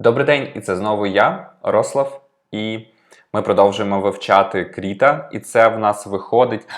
Добрий день, і це знову я, Рослав, і ми продовжуємо вивчати Кріта, і це в нас виходить.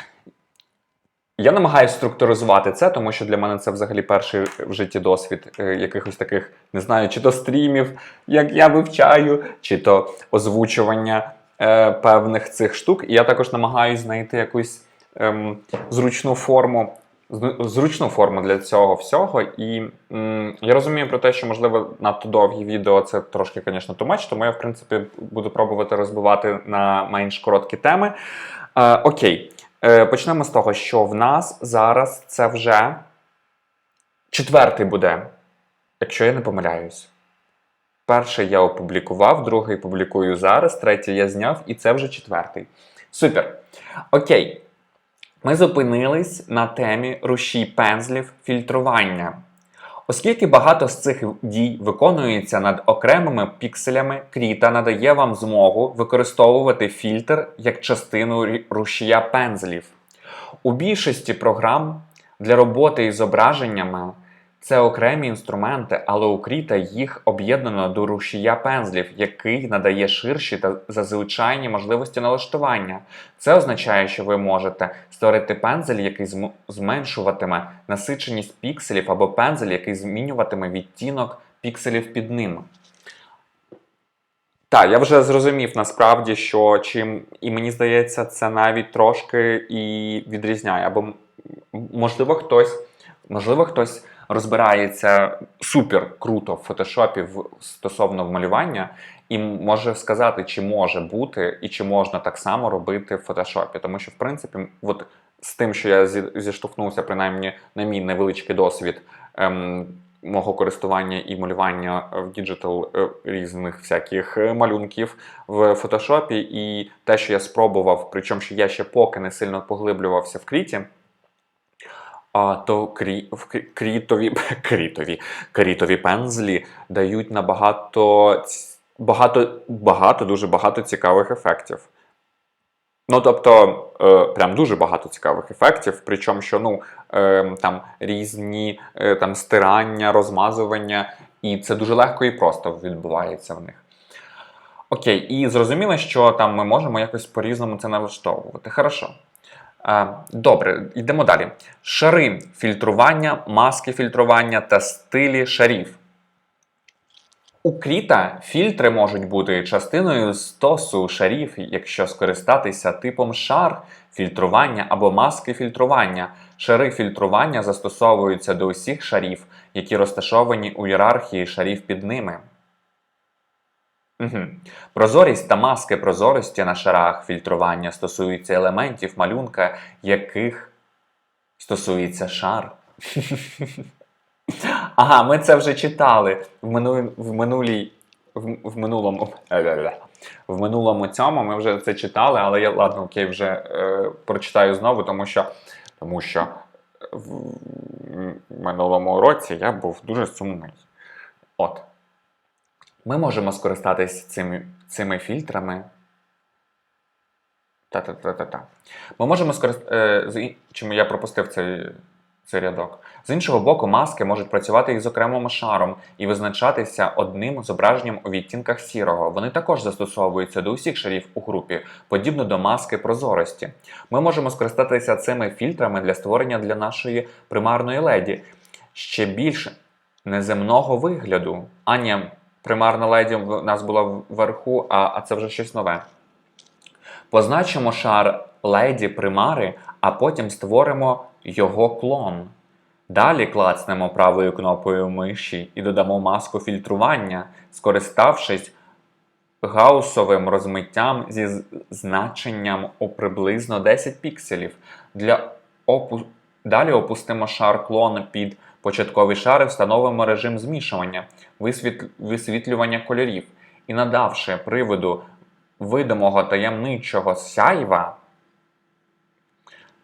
Я намагаюся структуризувати це, тому що для мене це взагалі перший в житті досвід е, якихось таких, не знаю, чи то стрімів, як я вивчаю, чи то озвучування е, певних цих штук. І я також намагаюся знайти якусь ем, зручну форму. Зру- Зручну форму для цього всього, і м, я розумію про те, що можливо надто довгі відео це трошки, звісно, тумач, тому я в принципі буду пробувати розбивати на менш короткі теми. Е, окей, Е, почнемо з того, що в нас зараз це вже четвертий буде, якщо я не помиляюсь. Перший я опублікував, другий публікую зараз, третій я зняв, і це вже четвертий. Супер. Окей. Ми зупинились на темі рушій пензлів фільтрування. Оскільки багато з цих дій виконується над окремими пікселями, Кріта надає вам змогу використовувати фільтр як частину рушія пензлів. У більшості програм для роботи із зображеннями це окремі інструменти, але у Кріта їх об'єднано до рушія пензлів, який надає ширші та зазвичайні можливості налаштування. Це означає, що ви можете створити пензель, який зм- зменшуватиме насиченість пікселів, або пензель, який змінюватиме відтінок пікселів під ним. Так, я вже зрозумів насправді, що чим, і мені здається, це навіть трошки і відрізняє. Або можливо хтось, можливо, хтось розбирається супер круто в фотошопі стосовно малювання, і може сказати, чи може бути, і чи можна так само робити в фотошопі. Тому що, в принципі, от з тим, що я зі- зіштовхнувся, принаймні на мій невеличкий досвід. Ем, Мого користування і малювання в діджитал е, різних всяких е, малюнків в фотошопі, і те, що я спробував, причому що я ще поки не сильно поглиблювався в кріті, а то крі, крітові, крітові, крітові пензлі дають набагато багато, багато, дуже багато цікавих ефектів. Ну, тобто, е, прям дуже багато цікавих ефектів, причому що ну, е, там різні е, там, стирання, розмазування, і це дуже легко і просто відбувається в них. Окей, і зрозуміло, що там ми можемо якось по-різному це налаштовувати. Хорошо. Добре, йдемо далі. Шари фільтрування, маски фільтрування та стилі шарів. У Кріта фільтри можуть бути частиною стосу шарів, якщо скористатися типом шар фільтрування або маски фільтрування. Шари фільтрування застосовуються до усіх шарів, які розташовані у ієрархії шарів під ними. Угу. Прозорість та маски прозорості на шарах фільтрування стосуються елементів малюнка, яких стосується шар. Ага, ми це вже читали в, мину... в минулій. В, в минулому. В минулому цьому ми вже це читали, але я ладно, окей, вже е, прочитаю знову, тому що, тому що в минулому році я був дуже сумний. От. Ми можемо скористатись цими, цими фільтрами. Та-та-та-та-та. Ми можемо скористатися. Чому я пропустив цей, цей рядок? З іншого боку, маски можуть працювати із окремим шаром і визначатися одним зображенням у відтінках сірого. Вони також застосовуються до усіх шарів у групі, подібно до маски прозорості. Ми можемо скористатися цими фільтрами для створення для нашої примарної леді ще більш неземного вигляду. А ні, примарна леді в нас була вверху, а, а це вже щось нове. Позначимо шар леді примари, а потім створимо його клон. Далі клацнемо правою кнопкою миші і додамо маску фільтрування, скориставшись гаусовим розмиттям зі значенням у приблизно 10 пікселів. Для опу... Далі опустимо шар клон під початкові шари, встановимо режим змішування, висвіт... висвітлювання кольорів і надавши приводу видимого таємничого сяйва,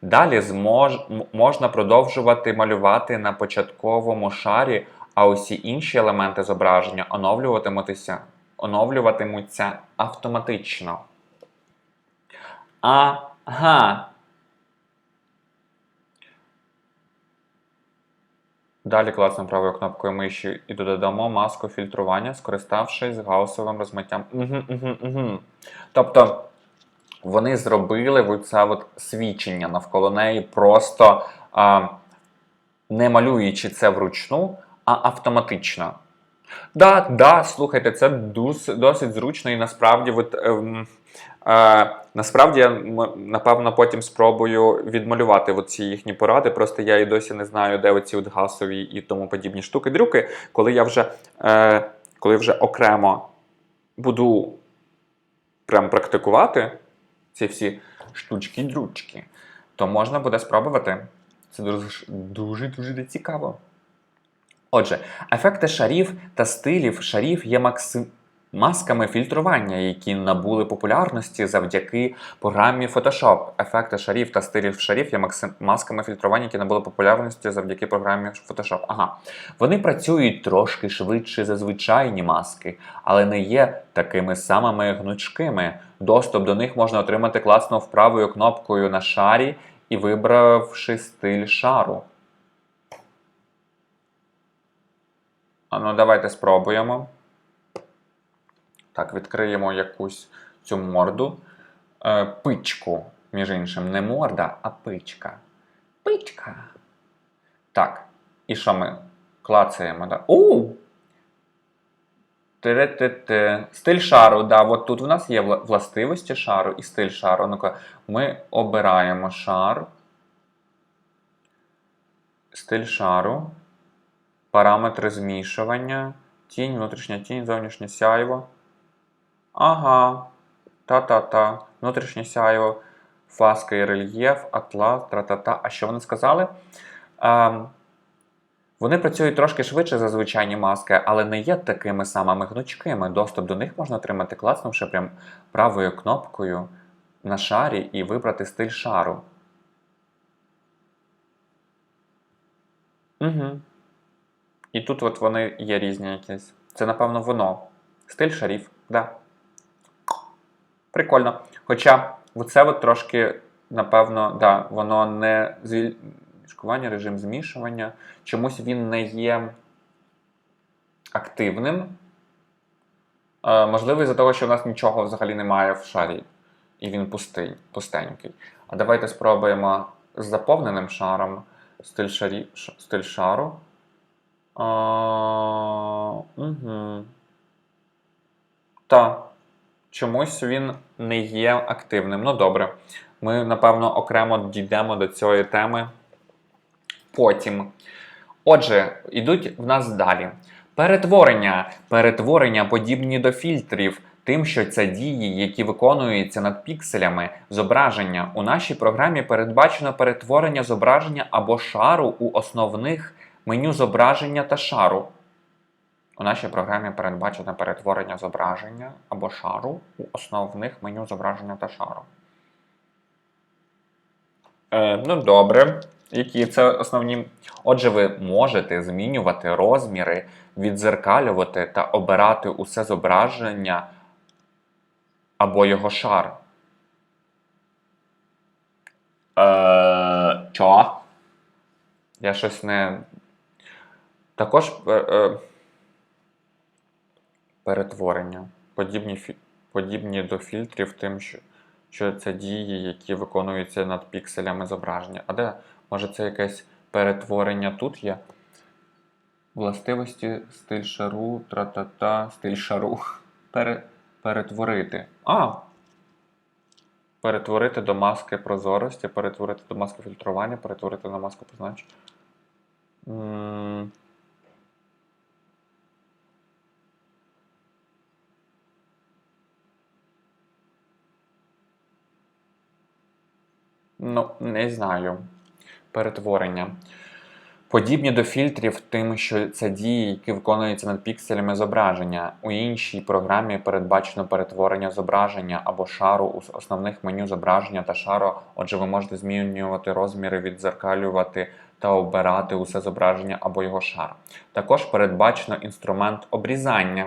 Далі змож, можна продовжувати малювати на початковому шарі, а усі інші елементи зображення оновлюватимуться, оновлюватимуться автоматично. Ага. Далі класною правою кнопкою миші і додамо маску фільтрування, скориставшись гаусовим розмиттям. Угу, угу, угу. Тобто вони зробили оце от свідчення навколо неї, просто а, не малюючи це вручну, а автоматично. Да, да, слухайте, це досить зручно і насправді, от, ем, е, насправді я напевно потім спробую відмалювати ці їхні поради. Просто я і досі не знаю, де оці от гасові і тому подібні штуки-дрюки. Коли я вже, е, коли вже окремо буду прям практикувати ці всі штучки-дрючки, то можна буде спробувати. Це дуже дуже дуже цікаво. Отже, ефекти шарів та стилів шарів є максим... масками фільтрування, які набули популярності завдяки програмі Photoshop. Ефекти шарів та стилів шарів є масками фільтрування, які набули популярності завдяки програмі Photoshop. Ага. Вони працюють трошки швидше за звичайні маски, але не є такими самими гнучкими. Доступ до них можна отримати класно вправою кнопкою на шарі і вибравши стиль шару. А ну, давайте спробуємо. Так, відкриємо якусь цю морду. Е, пичку, між іншим, не морда, а пичка. Пичка. Так. І що ми? Клацаємо, да? У! Ти-ри-ти-ти. Стиль шару, да, от тут у нас є властивості шару і стиль шару. Ну-ка, ми обираємо шар. Стиль шару. Параметри змішування. Тінь, внутрішня тінь, зовнішнє сяйво. Ага. Та-та-та. Внутрішнє сяйво, фаска і рельєф, атлас, тра-та-та. А що вони сказали? Ем, вони працюють трошки швидше за звичайні маски, але не є такими самими гнучкими. Доступ до них можна отримати, класнувши прям правою кнопкою на шарі і вибрати стиль шару. Угу. І тут от вони є різні якісь. Це, напевно, воно. Стиль шарів, да. Прикольно. Хоча оце от трошки, напевно, да, воно не звіль... Режим змішування. Чомусь він не є активним. Е, можливо, із-за того, що в нас нічого взагалі немає в шарі. І він пустий, пустенький. А давайте спробуємо з заповненим шаром стиль, шарі... ш- стиль шару. А, угу. Та. Чомусь він не є активним. Ну добре. Ми, напевно, окремо дійдемо до цієї теми потім. Отже, йдуть в нас далі. Перетворення. Перетворення подібні до фільтрів, тим, що це дії, які виконуються над пікселями зображення. У нашій програмі передбачено перетворення зображення або шару у основних меню зображення та шару. У нашій програмі передбачено перетворення зображення або шару у основних меню зображення та шару. Е, ну, добре. Які це основні. Отже, ви можете змінювати розміри, відзеркалювати та обирати усе зображення або його шар. Е, чо? Я щось не. Також е, е, перетворення. Подібні. Подібні до фільтрів, тим, що, що це дії, які виконуються над пікселями зображення. А де? Може, це якесь перетворення тут є? Властивості, стиль шару, тра-та-та, стиль шару. Пере... Перетворити. А! Перетворити до маски прозорості, перетворити до маски фільтрування, перетворити на маску позначення. Ну, не знаю. Перетворення. Подібні до фільтрів, тим, що це дії, які виконуються над пікселями зображення. У іншій програмі передбачено перетворення зображення або шару у основних меню зображення та шару. Отже, ви можете змінювати розміри, відзеркалювати та обирати усе зображення або його шар. Також передбачено інструмент обрізання,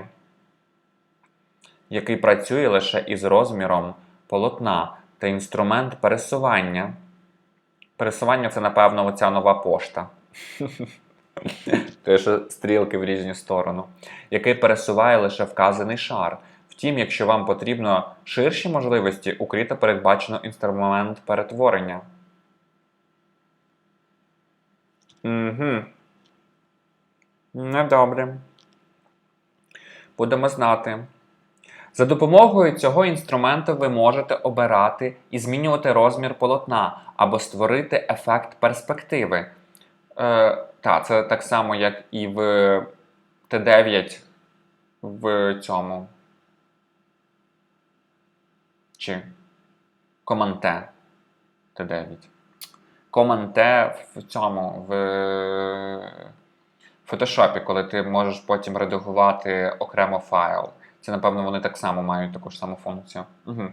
який працює лише із розміром полотна, та інструмент пересування. Пересування це, напевно, оця нова пошта. Те, що стрілки в різні сторони, який пересуває лише вказаний шар. Втім, якщо вам потрібно ширші можливості, у Кріта передбачено інструмент перетворення. Угу. Недобре. Будемо знати. За допомогою цього інструменту ви можете обирати і змінювати розмір полотна або створити ефект перспективи. Е, та, це так само, як і в Т9 в цьому. Чи Команте Т9. Команте в цьому в фотошопі, коли ти можеш потім редагувати окремо файл. Це, напевно, вони так само мають таку ж саму функцію. Угу.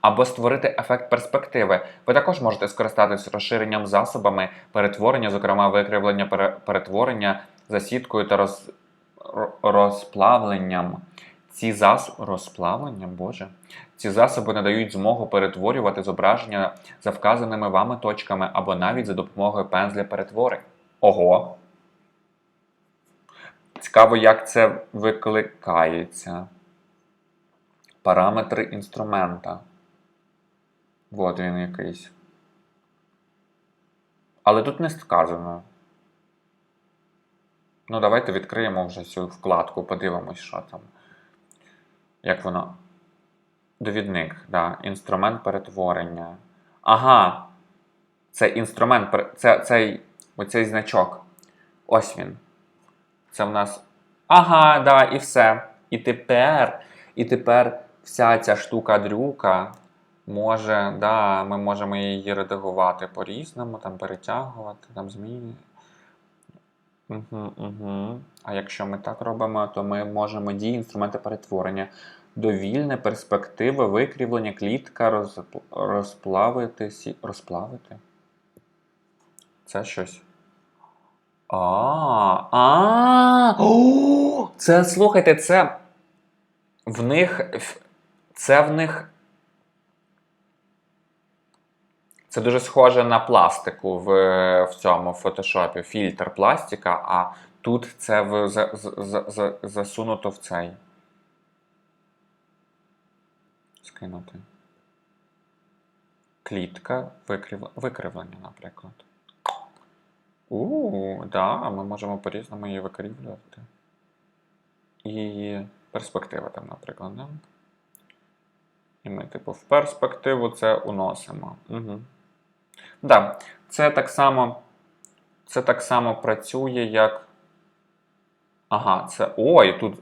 Або створити ефект перспективи. Ви також можете скористатися розширенням засобами перетворення, зокрема викривлення пере- перетворення, засідкою та роз, ро- розплавленням. Ці засоби розплавленням, Боже. Ці засоби надають змогу перетворювати зображення за вказаними вами точками або навіть за допомогою пензля перетворень. Ого! Цікаво, як це викликається. Параметри інструмента. От він якийсь. Але тут не сказано. Ну, давайте відкриємо вже цю вкладку, подивимось, що там. Як воно. Довідник, да. Інструмент перетворення. Ага. Це інструмент. Це цей, оцей значок. Ось він. Це в нас. Ага, да, і все. І тепер, і тепер вся ця штука-дрюка може, да, ми можемо її редагувати по-різному, там перетягувати, там змінювати. Угу, угу. А якщо ми так робимо, то ми можемо дії інструменти перетворення. Довільне перспективи, викрівлення, клітка, роз, розплавити, сі, розплавити. Це щось. А, а, це слухайте, це в них. Це в них. Це дуже схоже на пластику в, в цьому фотошопі. Фільтр пластика, а тут це в, за, за, за, засунуто в цей. Скинути. Клітка, викрив, викривлення, наприклад. У, да, ми можемо по-різному її викрівлювати. І перспектива там, наприклад, да? І ми, типу, в перспективу це уносимо. Угу. Да, це так само. Це так само працює, як. Ага, це. Ой, тут.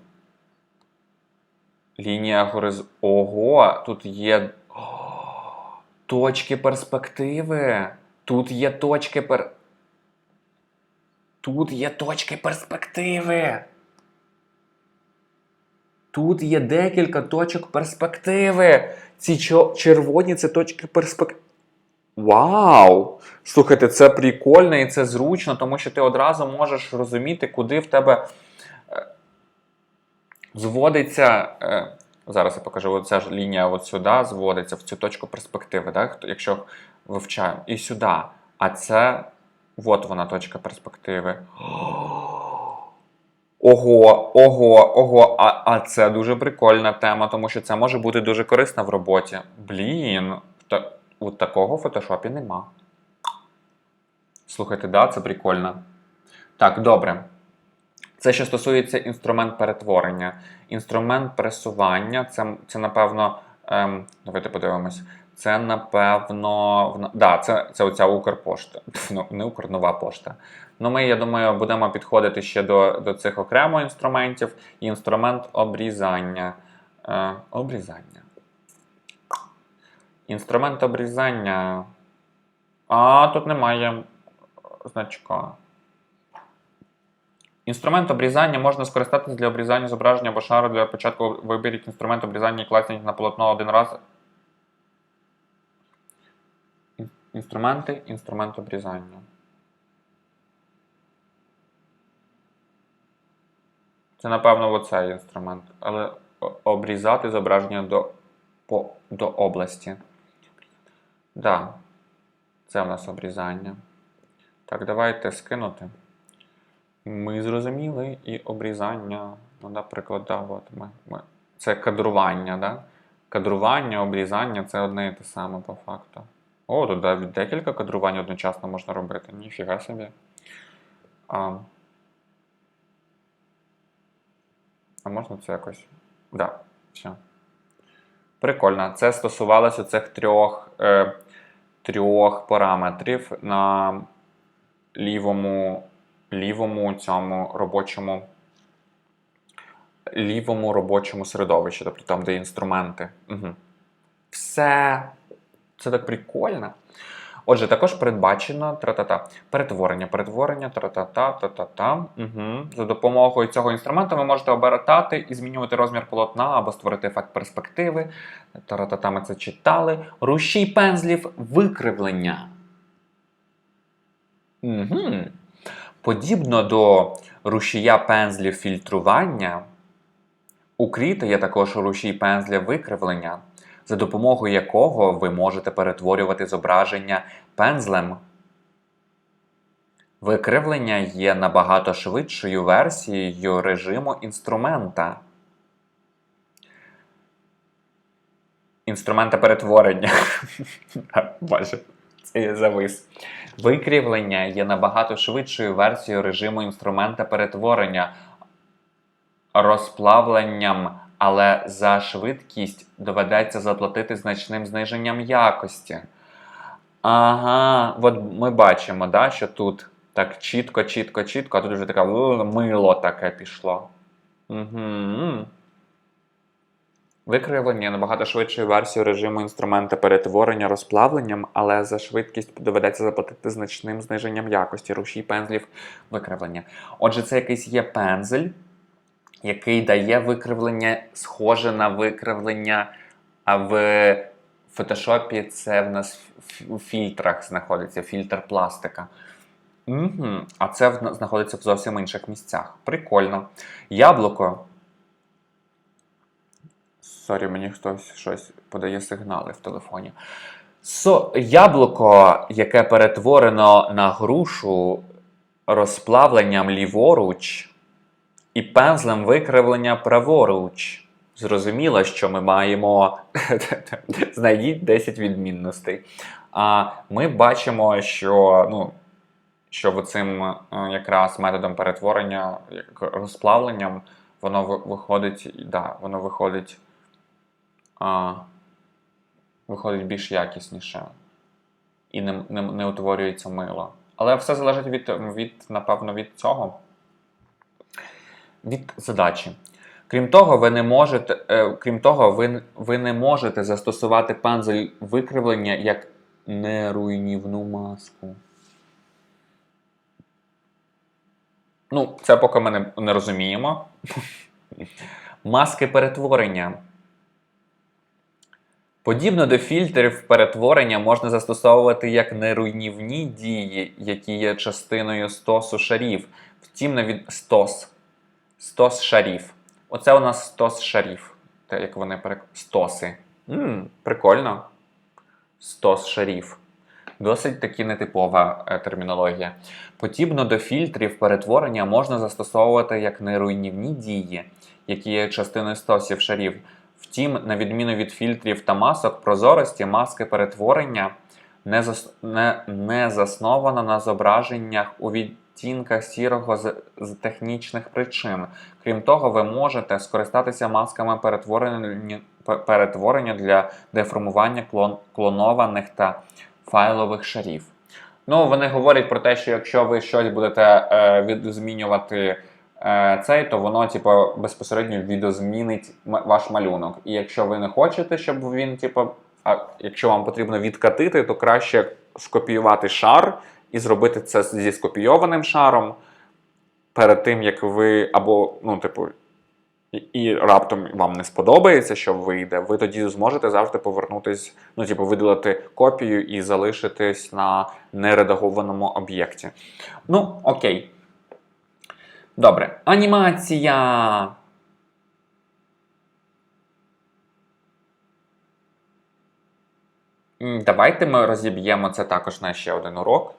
Лінія гориз. Ого, тут є. О, точки перспективи. Тут є точки пер. Тут є точки перспективи. Тут є декілька точок перспективи. Ці червоні це точки перспективи. Вау! Слухайте, це прикольно і це зручно, тому що ти одразу можеш розуміти, куди в тебе е, зводиться. Е, зараз я покажу, оця ж лінія от сюди зводиться в цю точку перспективи, так? Якщо вивчаємо. І сюди. А це от вона точка перспективи. Ого, ого, ого. А, а це дуже прикольна тема, тому що це може бути дуже корисно в роботі. Блін, та, у такого в фотошопі нема. Слухайте, да, це прикольно. Так, добре. Це що стосується інструмент перетворення. Інструмент пересування це, це напевно. Ем, давайте подивимось. Це, напевно. в- Да, це, це оця Укрпошта. Ну, не Укр, нова пошта. Ну, ми, я думаю, будемо підходити ще до, до цих окремо інструментів. Інструмент обрізання. Е, обрізання. Інструмент обрізання. А, тут немає значка. Інструмент обрізання можна скористатися для обрізання зображення або шару. Для початку виберіть інструмент обрізання і класніть на полотно один раз. Ін- Інструменти, інструмент обрізання. Це, напевно, оцей інструмент. Але обрізати зображення до, по, до області. Да. Це в нас обрізання. Так, давайте скинути. Ми зрозуміли і обрізання. Ну, наприклад, да, от ми, ми. Це кадрування, да? Кадрування, обрізання це одне і те саме по факту. О, тут декілька кадрувань одночасно можна робити. Ніфіга собі. А, а можна це якось? Да, все. Прикольно. Це стосувалося цих трьох, е, трьох параметрів на лівому, лівому цьому робочому лівому робочому середовищі, тобто там, де інструменти. Угу. Все це так прикольно. Отже, також передбачено тра-та-та, перетворення, перетворення, тра-та-та, та-та-та. Угу. За допомогою цього інструменту ви можете обертати і змінювати розмір полотна або створити ефект перспективи. Тра-та-та ми це читали. Рушій пензлів викривлення. Угу. Подібно до рушія пензлів фільтрування, у Кріта є також рушій пензля викривлення, за допомогою якого ви можете перетворювати зображення пензлем. Викривлення є набагато швидшою версією режиму інструмента. Інструмента перетворення. Боже, це я завис. Викривлення є набагато швидшою версією режиму інструмента перетворення розплавленням, але за швидкість доведеться заплатити значним зниженням якості. Ага, от ми бачимо, да, що тут так чітко, чітко, чітко, а тут вже таке мило таке пішло. Угу. Викривлення набагато швидшою версією режиму інструмента перетворення розплавленням, але за швидкість доведеться заплатити значним зниженням якості рушій пензлів викривлення.Отже, це якийсь є пензель, який дає викривлення, схоже на викривлення, а в фотошопі це в нас в- фільтрах знаходиться, фільтр пластика. Угу. А це знаходиться в зовсім інших місцях. Прикольно. Яблуко. Сорі, мені хтось щось подає сигнали в телефоні. Со, яблуко, яке перетворено на грушу розплавленням ліворуч і пензлем викривлення праворуч. Зрозуміло, що ми маємо. Знайдіть 10 відмінностей. А ми бачимо, що ну, що цим е, якраз методом перетворення, розплавленням, воно виходить, да, воно виходить, а, виходить більш якісніше і не, не, не утворюється мило. Але все залежить від, від, напевно, від цього від задачі. Крім того, ви не можете, е, крім того, ви, ви не можете застосувати пензель викривлення як неруйнівну маску. Ну, це поки ми не, не розуміємо. Маски перетворення. Подібно до фільтрів перетворення можна застосовувати як неруйнівні дії, які є частиною стосу шарів. Втім, не від стос. Стос шарів. Оце у нас стос шарів. Те, як вони перек... Стоси. м прикольно. Стос шарів. Досить таки нетипова е, термінологія. Подібно до фільтрів перетворення можна застосовувати як неруйнівні дії, які є частиною стосів шарів. Втім, на відміну від фільтрів та масок прозорості, маски перетворення не, зас... не, не заснована на зображеннях у відтінках сірого з, з технічних причин. Крім того, ви можете скористатися масками перетворення, перетворення для деформування клон, клонованих та файлових шарів. Ну, вони говорять про те, що якщо ви щось будете е, відзмінювати е, цей, то воно, типу, безпосередньо відозмінить ваш малюнок. І якщо ви не хочете, щоб він, типу, а якщо вам потрібно відкатити, то краще скопіювати шар і зробити це зі скопійованим шаром перед тим, як ви або, ну, типу, і, раптом вам не сподобається, що вийде, ви тоді зможете завжди повернутись, ну, типу, видалити копію і залишитись на нередагованому об'єкті. Ну, окей. Добре. Анімація. Давайте ми розіб'ємо це також на ще один урок.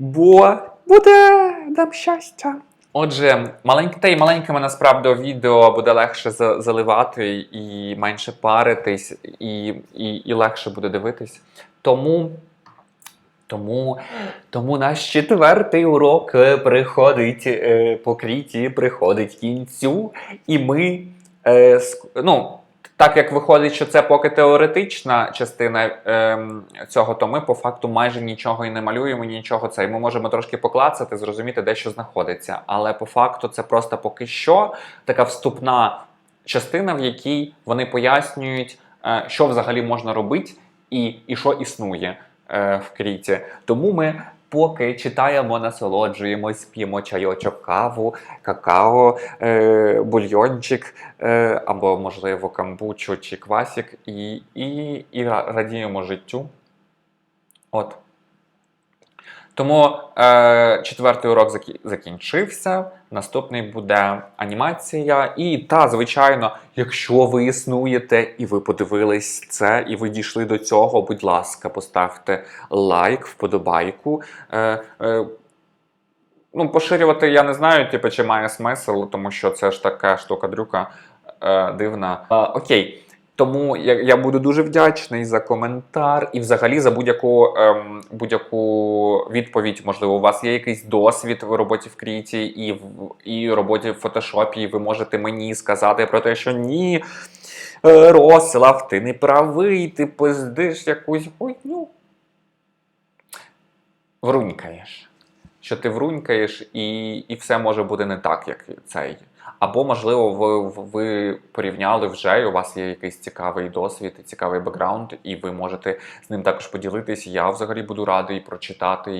Бо буде нам щастя. Отже, маленьке та й маленькими насправді відео буде легше заливати і менше паритись, і, і, і легше буде дивитись. Тому. Тому, тому наш четвертий урок е, приходить е, по кріті, приходить кінцю, і ми, е, ну, так як виходить, що це поки теоретична частина ем, цього, то ми по факту майже нічого і не малюємо, нічого це. І ми можемо трошки поклацати, зрозуміти, де що знаходиться. Але по факту це просто поки що така вступна частина, в якій вони пояснюють, е, що взагалі можна робити і, і що існує е, в кріті. Тому ми. Поки читаємо, насолоджуємось, п'ємо чайочок, каву, какао, е, бульйончик, е, або, можливо, камбучу чи квасік, і, і, і радіємо життю. От. Тому е, четвертий урок закі- закінчився. Наступний буде анімація. І та, звичайно, якщо ви існуєте і ви подивились це, і ви дійшли до цього, будь ласка, поставте лайк, вподобайку. Е, е, ну, поширювати я не знаю, типу, чи має смисл, тому що це ж така штука-дрюка е, дивна. Е, окей. Тому я, я буду дуже вдячний за коментар і взагалі за будь-яку ем, будь-яку відповідь. Можливо, у вас є якийсь досвід в роботі в Кріті і в і роботі в фотошопі, і ви можете мені сказати про те, що ні, е, Рослав, ти не правий, ти пиздиш якусь хуйню. Врунькаєш. Що ти врунькаєш, і, і все може бути не так, як цей. Або, можливо, ви, ви порівняли вже, і у вас є якийсь цікавий досвід, цікавий бекграунд, і ви можете з ним також поділитись. Я взагалі буду радий прочитати